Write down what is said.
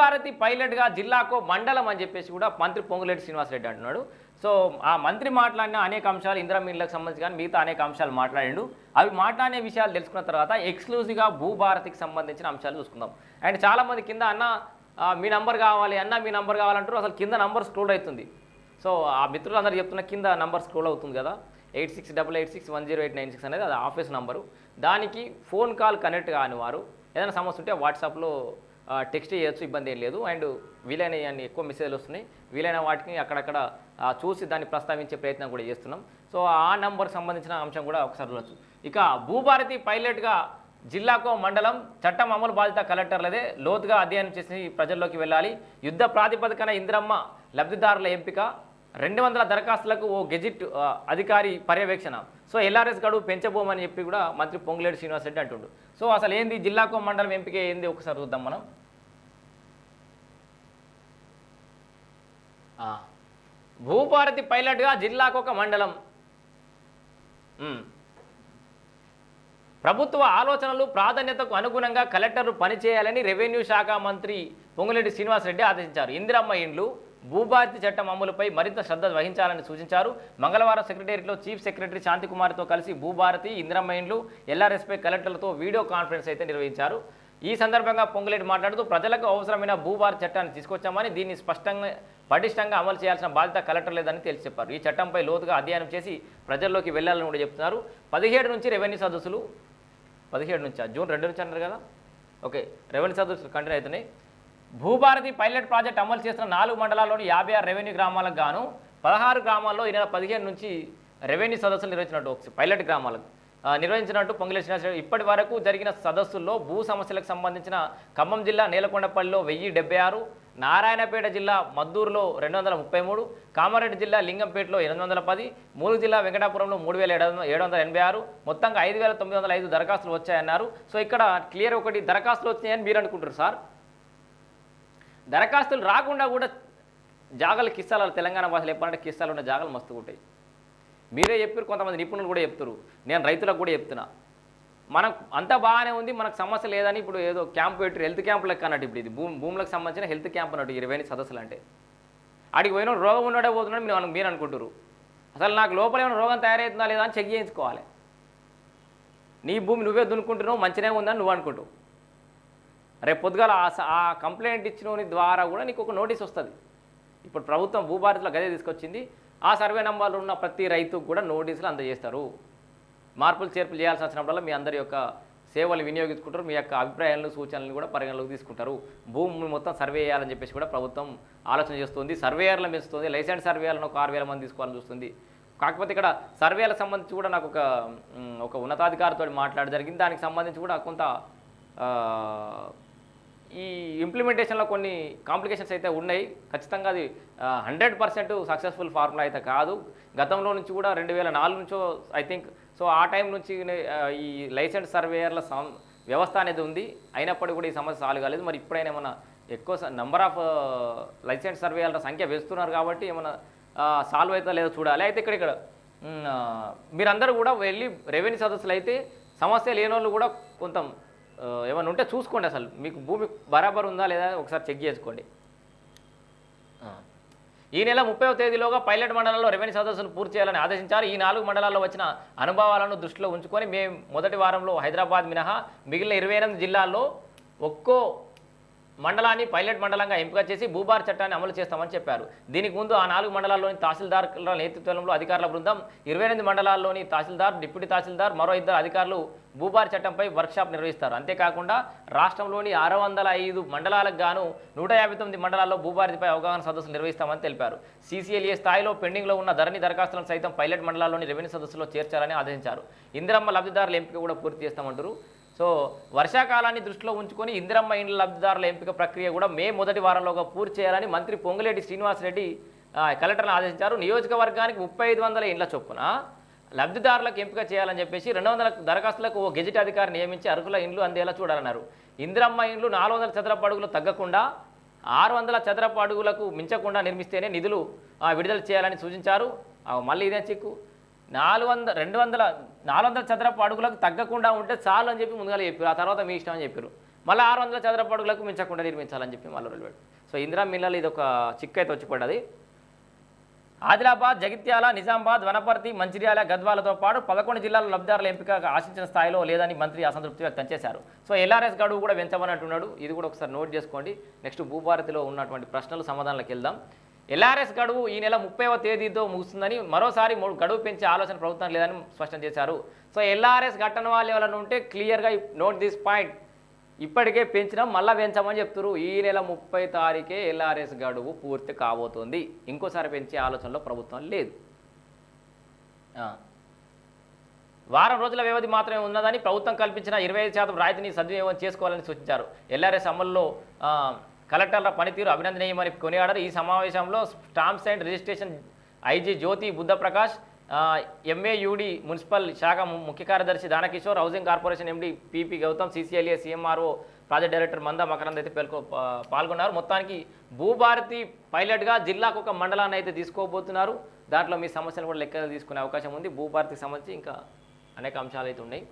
భారతి పైలట్గా జిల్లాకో మండలం అని చెప్పేసి కూడా మంత్రి పొంగులేటి శ్రీనివాసరెడ్డి అంటున్నాడు. సో ఆ మంత్రి మాట్లాడిన అనేక అంశాలు ఇందిరా మిల్లకు సంబంధించి కానీ మిగతా అనేక అంశాలు మాట్లాడిండు. అవి మాట్లాడే విషయాలు తెలుసుకున్న తర్వాత ఎక్స్క్లూజివ్గా భూభారతికి సంబంధించిన అంశాలు చూసుకుందాం. అండ్ చాలామంది కింద అన్న మీ నంబర్ కావాలి అన్న మీ నంబర్ కావాలంటారు అసలు కింద నంబర్ స్క్రోల్ అవుతుంది. సో ఆ మిత్రులు అందరూ చెప్తున్న కింద నంబర్ స్క్రోల్ అవుతుంది కదా. Eight six double eight six one zero eight nine six అనేది అది ఆఫీస్ నంబరు. దానికి ఫోన్ కాల్ కనెక్ట్ కాని వారు ఏదైనా సమస్య ఉంటే వాట్సాప్లో టెక్స్ట్ చేయొచ్చు ఇబ్బంది ఏం లేదు. అండ్ వీలైన అన్ని ఎక్కువ మెసేజ్లు వస్తున్నాయి. వీలైన వాటిని అక్కడక్కడ చూసి దాన్ని ప్రస్తావించే ప్రయత్నం కూడా చేస్తున్నాం. సో ఆ నంబర్కి సంబంధించిన అంశం కూడా ఒకసారి చూడొచ్చు. ఇక భూభారతి పైలట్గా జిల్లాకో మండలం చట్టం అమలు బాధిత కలెక్టర్లదే లోతుగా అధ్యయనం చేసి ప్రజల్లోకి వెళ్ళాలి. యుద్ధ ప్రాతిపదికన ఇందిరమ్మ లబ్ధిదారుల ఎంపిక. రెండు వందల దరఖాస్తులకు ఓ గెజిట్ అధికారి పర్యవేక్షణ. సో ఎల్ఆర్ఎస్ గడువు పెంచబోమని చెప్పి కూడా మంత్రి పొంగులేటి శ్రీనివాసరెడ్డి అంటుండు. సో అసలు ఏంది జిల్లాకో మండలం ఎంపిక ఏంది ఒకసారి చూద్దాం మనం. భూపారతి భూభారతి పైలట్గా జిల్లాకు ఒక మండలం. ప్రభుత్వ ఆలోచనలు ప్రాధాన్యతకు అనుగుణంగా కలెక్టర్లు పనిచేయాలని రెవెన్యూ శాఖ మంత్రి పొంగులేటి శ్రీనివాసరెడ్డి ఆదేశించారు. ఇందిరమ్మ ఇండ్లు భూభారతి చట్టం అమలుపై మరింత శ్రద్ధ వహించాలని సూచించారు. మంగళవారం సెక్రటేరియట్లో చీఫ్ సెక్రటరీ శాంతికుమార్తో కలిసి భూభారతి ఇంద్రమైన్లు ఎల్ఆర్ఎస్పై కలెక్టర్లతో వీడియో కాన్ఫరెన్స్ అయితే నిర్వహించారు. ఈ సందర్భంగా పొంగులేటి మాట్లాడుతూ ప్రజలకు అవసరమైన భూభారతి చట్టాన్ని తీసుకొచ్చామని దీన్ని స్పష్టంగా పటిష్టంగా అమలు చేయాల్సిన బాధ్యత కలెక్టర్ లేదని తేల్చి చెప్పారు. ఈ చట్టంపై లోతుగా అధ్యయనం చేసి ప్రజల్లోకి వెళ్ళాలని కూడా చెప్తున్నారు. పదిహేడు నుంచి రెవెన్యూ సదస్సులు పదిహేడు నుంచి? జూన్ రెండు నుంచి అన్నారు కదా? ఓకే రెవెన్యూ సదస్సులు కంటిన్యూ అవుతున్నాయి. భూభారతి పైలట్ ప్రాజెక్ట్ అమలు చేసిన నాలుగు మండలాల్లోని యాభై ఆరు రెవెన్యూ గ్రామాలకు గాను పదహారు గ్రామాల్లో ఈ నెల పదిహేను నుంచి రెవెన్యూ సదస్సులు నిర్వహించినట్టు పైలట్ గ్రామాలకు నిర్వహించినట్టు పొంగులేటి శ్రీనివాసరెడ్డి ఇప్పటి వరకు జరిగిన సదస్సుల్లో భూ సమస్యలకు సంబంధించిన ఖమ్మం జిల్లా నేలకొండపల్లిలో వెయ్యి డెబ్బై ఆరు నారాయణపేట జిల్లా మద్దూరులో రెండు వందల ముప్పై మూడు కామారెడ్డి జిల్లా లింగంపేటలో ఎనిమిది వందల పది మూడు జిల్లా వెంకటాపురంలో మూడు వేల ఏడు వందల ఏడు వందల ఎనభై ఆరు మొత్తంగా ఐదు వేల తొమ్మిది వందల ఐదు దరఖాస్తులు వచ్చాయన్నారు. సో ఇక్కడ క్లియర్ ఒకటి దరఖాస్తులు వచ్చాయని మీరు అనుకుంటారు సార్? దరఖాస్తులు రాకుండా కూడా జాగాలు కిస్సాలు తెలంగాణ భాషలో చెప్పాలంటే కిస్సాలు ఉన్న జాగాలు మస్తు ఉంటాయి మీరే చెప్పారు కొంతమంది నిపుణులు కూడా చెప్తారు నేను రైతులకు కూడా చెప్తున్నా. మనకు అంతా బాగానే ఉంది మనకు సమస్య లేదని ఇప్పుడు ఏదో క్యాంప్ పెట్టి హెల్త్ క్యాంప్ లెక్క అన్నట్టు ఇప్పుడు ఇది. భూమి భూములకు సంబంధించిన హెల్త్ క్యాంప్ అన్నట్టు ఇరవై సదస్సులు అంటే. అడిగి పోయిన రోగం ఉన్నాడే పోతున్నాడు మీరు అను- మీరు అనుకుంటారు అసలు నాకు లోపల ఏమైనా రోగం తయారవుతుందా లేదా అని చెక్ చేయించుకోవాలి. నీ భూమి నువ్వే దున్నుకుంటున్నావు మంచిగా ఉందని నువ్వు అనుకుంటావు రేపు పొద్దుగాల ఆ కంప్లైంట్ ఇచ్చిన ద్వారా కూడా నీకు ఒక నోటీస్ వస్తుంది. ఇప్పుడు ప్రభుత్వం భూభారతిలో గదే తీసుకొచ్చింది ఆ సర్వే నంబర్లు ఉన్న ప్రతి రైతుకు కూడా నోటీసులు అందజేస్తారు. మార్పులు చేర్పులు చేయాల్సి వచ్చినప్పుడల్లా మీ అందరి యొక్క సేవలు వినియోగించుకుంటారు మీ యొక్క అభిప్రాయాలను సూచనలను కూడా పరిగణలోకి తీసుకుంటారు. భూములు మొత్తం సర్వే చేయాలని చెప్పేసి కూడా ప్రభుత్వం ఆలోచన చేస్తుంది. సర్వేయర్లను పెంచుతుంది లైసెన్స్ సర్వేలను ఒక ఆరు వేల మంది తీసుకోవాలని చూస్తుంది. కాకపోతే ఇక్కడ సర్వేలకు సంబంధించి కూడా నాకు ఒక ఒక ఉన్నతాధికారితో మాట్లాడ జరిగింది. దానికి సంబంధించి కూడా కొంత ఈ ఇంప్లిమెంటేషన్లో కొన్ని కాంప్లికేషన్స్ అయితే ఉన్నాయి. ఖచ్చితంగా అది హండ్రెడ్ పర్సెంట్ సక్సెస్ఫుల్ ఫార్ములా అయితే కాదు. గతంలో నుంచి కూడా రెండు వేల నాలుగు నుంచో ఐ థింక్ సో ఆ టైం నుంచి ఈ లైసెన్స్ సర్వేయర్ల సం వ్యవస్థ అనేది ఉంది. అయినప్పటికీ కూడా ఈ సమస్య సాల్వ్ కాలేదు. మరి ఇప్పుడైనా ఏమైనా ఎక్కువ నంబర్ ఆఫ్ లైసెన్స్ సర్వేయర్ల సంఖ్య వేస్తున్నారు కాబట్టి ఏమైనా సాల్వ్ అవుతా లేదో చూడాలి. అయితే ఇక్కడ ఇక్కడ మీరందరూ కూడా వెళ్ళి రెవెన్యూ సదస్సులు అయితే సమస్య లేని వాళ్ళు కూడా కొంత ఏమైనా ఉంటే చూసుకోండి అసలు. మీకు భూమి బరాబర్ ఉందా లేదా ఒకసారి చెక్ చేసుకోండి. ఈ నెల ముప్పైవ తేదీలోగా పైలట్ మండలంలో రెవెన్యూ సదస్సును పూర్తి చేయాలని ఆదేశించారు. ఈ నాలుగు మండలాల్లో వచ్చిన అనుభవాలను దృష్టిలో ఉంచుకొని మేము మొదటి వారంలో హైదరాబాద్ మినహా మిగిలిన ఇరవై జిల్లాల్లో ఒక్కో మండలాన్ని పైలట్ మండలంగా ఎంపిక చేసి భూభార చట్టాన్ని అమలు చేస్తామని చెప్పారు. దీనికి ముందు ఆ నాలుగు మండలాల్లోని తహసీల్దార్ల నేతృత్వంలో అధికారుల బృందం ఇరవై ఎనిమిది మండలాల్లోని తహసీల్దార్ డిప్యూటీ తహసీల్దార్ మరో ఇద్దరు అధికారులు భూభార చట్టంపై వర్క్షాప్ నిర్వహిస్తారు. అంతేకాకుండా రాష్ట్రంలోని ఆరు వందల ఐదు మండలాలకు గాను నూట యాభై తొమ్మిది మండలాల్లో భూభారతిపై అవగాహన సదస్సులు నిర్వహిస్తామని తెలిపారు. సీసీఎల్ఏ స్థాయిలో పెండింగ్లో ఉన్న ధరణి దరఖాస్తులను సైతం పైలట్ మండలాల్లోని రెవెన్యూ సదస్సులో చేర్చాలని ఆదేశించారు. ఇందిరమ్మ లబ్ధిదారుల ఎంపిక కూడా పూర్తి చేస్తామంటారు. సో వర్షాకాలాన్ని దృష్టిలో ఉంచుకొని ఇందిరమ్మ ఇండ్ల లబ్ధిదారుల ఎంపిక ప్రక్రియ కూడా మే మొదటి వారంలోగా పూర్తి చేయాలని మంత్రి పొంగులేటి శ్రీనివాసరెడ్డి ఆ, కలెక్టర్ను ఆదేశించారు. నియోజకవర్గానికి ముప్పై ఐదు వందల ఇండ్ల చొప్పున లబ్ధిదారులకు ఎంపిక చేయాలని చెప్పేసి రెండు వందల దరఖాస్తులకు ఓ గెజిట్ అధికారి నియమించి అర్హుల ఇండ్లు అందేలా చూడాలన్నారు. ఇందిరమ్మ ఇండ్లు నాలుగు వందల చదరపు అడుగులు తగ్గకుండా ఆరు వందల చదరపు అడుగులకు మించకుండా నిర్మిస్తేనే నిధులు విడుదల చేయాలని సూచించారు. మళ్ళీ ఇదే చిక్కు. నాలుగు వందల రెండు వందల నాలుగు వందల చదరపు అడుగులకు తగ్గకుండా ఉంటే చాలు అని చెప్పి ముందుగా చెప్పారు. ఆ తర్వాత మీ ఇష్టం అని చెప్పారు. మళ్ళీ ఆరు వందల చదరపు అడుగులకు మించకుండా నిర్మించాలని చెప్పి మళ్ళీ వెళ్ళాడు సో ఇందిరా మిల్లలు ఇది ఒక చిక్కు అయితే వచ్చి పడ్డది. ఆదిలాబాద్ జగిత్యాల నిజామాబాద్ వనపర్తి మంచిర్యాల గద్వాలతో పాటు పదకొండు జిల్లాల లబ్ధిదారుల ఎంపిక ఆశించిన స్థాయిలో లేదని మంత్రి అసంతృప్తి వ్యక్తం చేశారు. సో ఎల్ఆర్ఎస్ గడువు కూడా పెంచమన్నట్టున్నాడు ఇది కూడా ఒకసారి నోట్ చేసుకోండి. నెక్స్ట్ భూభారతిలో ఉన్నటువంటి ప్రశ్నలు సమాధానాలకు వెళ్దాం. ఎల్ఆర్ఎస్ గడువు ఈ నెల ముప్పైవ తేదీతో ముగుస్తుందని మరోసారి గడువు పెంచే ఆలోచన ప్రభుత్వం లేదని స్పష్టం చేశారు. సో ఎల్ఆర్ఎస్ ఘటన వాళ్ళు ఎవరైనా ఉంటే క్లియర్గా నోట్ దిస్ పాయింట్. ఇప్పటికే పెంచినాం మళ్ళీ పెంచామని చెప్తున్నారు ఈ నెల ముప్పై తారీఖే ఎల్ఆర్ఎస్ గడువు పూర్తి కాబోతోంది. ఇంకోసారి పెంచే ఆలోచనలో ప్రభుత్వం లేదు. వారం రోజుల వ్యవధి మాత్రమే ఉన్నదని ప్రభుత్వం కల్పించిన ఇరవై శాతం రాయితీని సద్వినియోగం చేసుకోవాలని సూచించారు. ఎల్ఆర్ఎస్ అమల్లో కలెక్టర్ల పనితీరు అభినందనీయమని కొనియాడారు. ఈ సమావేశంలో stamps and registration IG Jyoti Buddhaprakash MAUD municipal శాఖ ముఖ్య కార్యదర్శి Danakishore housing corporation MD PP Gautam CCLA CMRO project director Manda Makarand అయితే పేర్కొ పాల్గొన్నారు. మొత్తానికి భూభారతి పైలట్గా జిల్లాకు ఒక మండలాన్ని అయితే తీసుకోబోతున్నారు. దాంట్లో మీ సమస్యలు కూడా లెక్క తీసుకునే అవకాశం ఉంది. భూభారతికి సంబంధించి ఇంకా అనేక అంశాలు అయితే ఉన్నాయి.